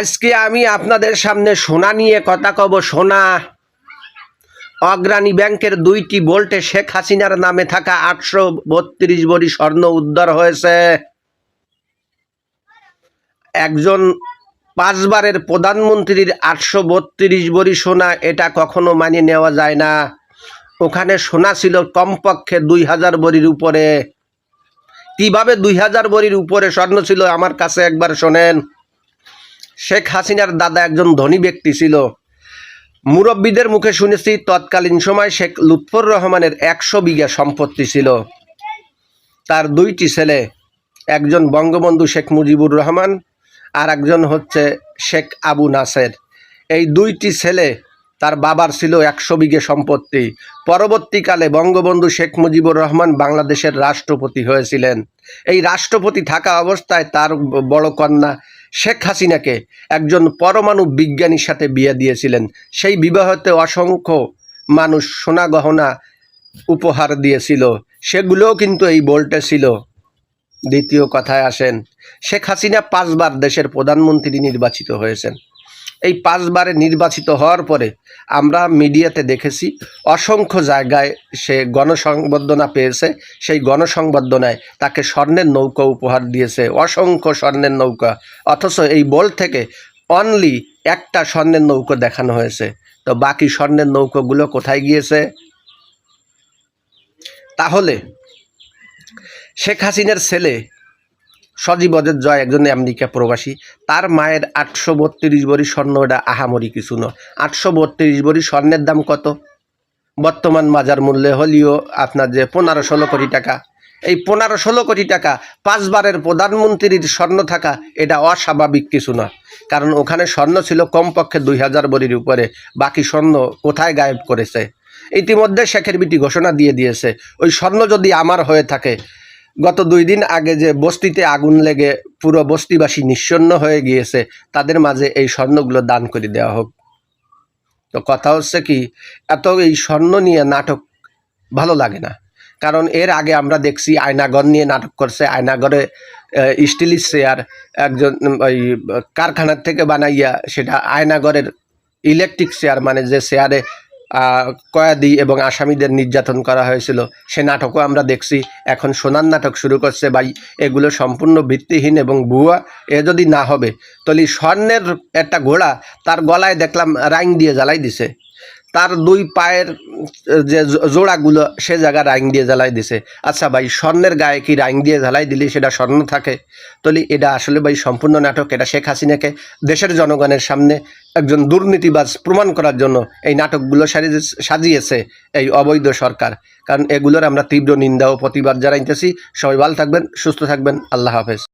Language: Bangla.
আজকে আমি আপনাদের সামনে সোনা নিয়ে কথা কব। সোনা অগ্রণী ব্যাংকের দুইটি বোল্টে শেখ হাসিনার নামে থাকা আটশো বত্রিশ বড়ি স্বর্ণ উদ্ধার হয়েছে। একজন পাঁচবারের প্রধানমন্ত্রীর আটশো বত্রিশ বড়ি সোনা এটা কখনো মানিয়ে নেওয়া যায় না। ওখানে সোনা ছিল কমপক্ষে দুই হাজার বড়ির উপরে। কীভাবে দুই হাজার বড়ির উপরে স্বর্ণ ছিল আমার কাছে একবার শোনেন। শেখ হাসিনার দাদা একজন ধনী ব্যক্তি ছিল। মুরব্বীদের মুখে শুনেছি, তৎকালীন সময় শেখ লুৎফর রহমানের একশো বিঘা সম্পত্তি ছিল। তার দুইটি ছেলে, একজন বঙ্গবন্ধু শেখ মুজিবুর রহমান আর একজন হচ্ছে শেখ আবু নাসের। এই দুইটি ছেলে তার বাবার ছিল একশো বিঘে সম্পত্তি। পরবর্তীকালে বঙ্গবন্ধু শেখ মুজিবুর রহমান বাংলাদেশের রাষ্ট্রপতি হয়েছিলেন। এই রাষ্ট্রপতি থাকা অবস্থায় তার বড় কন্যা শেখ হাসিনাকে একজন পরমাণু বিজ্ঞানীর সাথে বিয়ে দিয়েছিলেন। সেই বিবাহতে অসংখ্য মানুষ সোনা গহনা উপহার দিয়েছিল। সেগুলোও কিন্তু এই বোল্টে ছিল। দ্বিতীয় কথায় আসেন, শেখ হাসিনা পাঁচবার দেশের প্রধানমন্ত্রী নির্বাচিত হয়েছেন। এই পাঁচবারে নির্বাচিত হওয়ার পরে আমরা মিডিয়াতে দেখেছি অসংখ্য জায়গায় সে গণসংবর্ধনা পেয়েছে। সেই গণসংবর্ধনায় তাকে স্বর্ণের নৌকা উপহার দিয়েছে। অসংখ্য স্বর্ণের নৌকা। অথচ এই বল থেকে অনলি একটা স্বর্ণের নৌকো দেখানো হয়েছে। তো বাকি স্বর্ণের নৌকোগুলো কোথায় গিয়েছে? তাহলে শেখ হাসিনার ছেলে সজীব অজের জয় একজন আমেরিকা প্রবাসী। তার মায়ের আটশো বত্রিশ বড়ি স্বর্ণ ওটা আহামরি কিছু নয়। আটশো বত্রিশ বড়ি স্বর্ণের দাম কত? বর্তমান বাজার মূল্যে হলেও আপনার যে পনেরো ষোলো কোটি টাকা, এই পনেরো ষোলো কোটি টাকা পাঁচবারের প্রধানমন্ত্রীর স্বর্ণ থাকা, এটা অস্বাভাবিক কিছু না কারণ ওখানে স্বর্ণ ছিল কমপক্ষে দুই হাজার বড়ির উপরে, বাকি স্বর্ণ কোথায় গায়েব করেছে? ইতিমধ্যে শেখের বিটি ঘোষণা দিয়ে দিয়েছে, ওই স্বর্ণ যদি আমার হয়ে থাকে গত দুই দিন আগে যে বস্তিতে আগুন লেগে পুরো বস্তিবাসী নিঃসন্ন হয়ে গিয়েছে, তাদের মাঝে এই স্বর্ণগুলো দান করে দেওয়া হোক। তো কথা হচ্ছে কি, এত এই স্বর্ণ নিয়ে নাটক ভালো লাগে না। কারণ এর আগে আমরা দেখছি আয়নাগর নিয়ে নাটক করছে। আয়নাগরে স্টিল চেয়ার, একজন ওই, কারখানার থেকে বানাইয়া সেটা আয়নাগরের ইলেকট্রিক চেয়ার মানে যে চেয়ারে কয়েদি এবং আসামিদের নির্যাতন করা হয়েছিল। সে নাটকও আমরা দেখছি। এখন সোনার নাটক শুরু করছে ভাই। এগুলো সম্পূর্ণ ভিত্তিহীন এবং ভুয়া। এ যদি না হবে তলি স্বর্ণের একটা ঘোড়া তার গলায় দেখলাম রাইং দিয়ে জ্বালাই দিছে। তার দুই পায়ের যে জোড়াগুলো সে জায়গা রাইং দিয়ে জ্বালাই দিছে। আচ্ছা ভাই, স্বর্ণের গায়ে কি রাইং দিয়ে জ্বালাই দিলে সেটা স্বর্ণ থাকে? তাহলে এটা আসলে ভাই সম্পূর্ণ নাটক, এটা শেখ হাসিনাকে দেশের জনগণের সামনে একজন দুর্নীতিবাজ প্রমাণ করার জন্য এই নাটকগুলো সাজিয়ে- সাজিয়েছে এই অবৈধ সরকার। কারণ এগুলোর আমরা তীব্র নিন্দা ও প্রতিবাদ জানাইতেছি। সবাই ভালো থাকবেন, সুস্থ থাকবেন। আল্লাহ হাফেজ।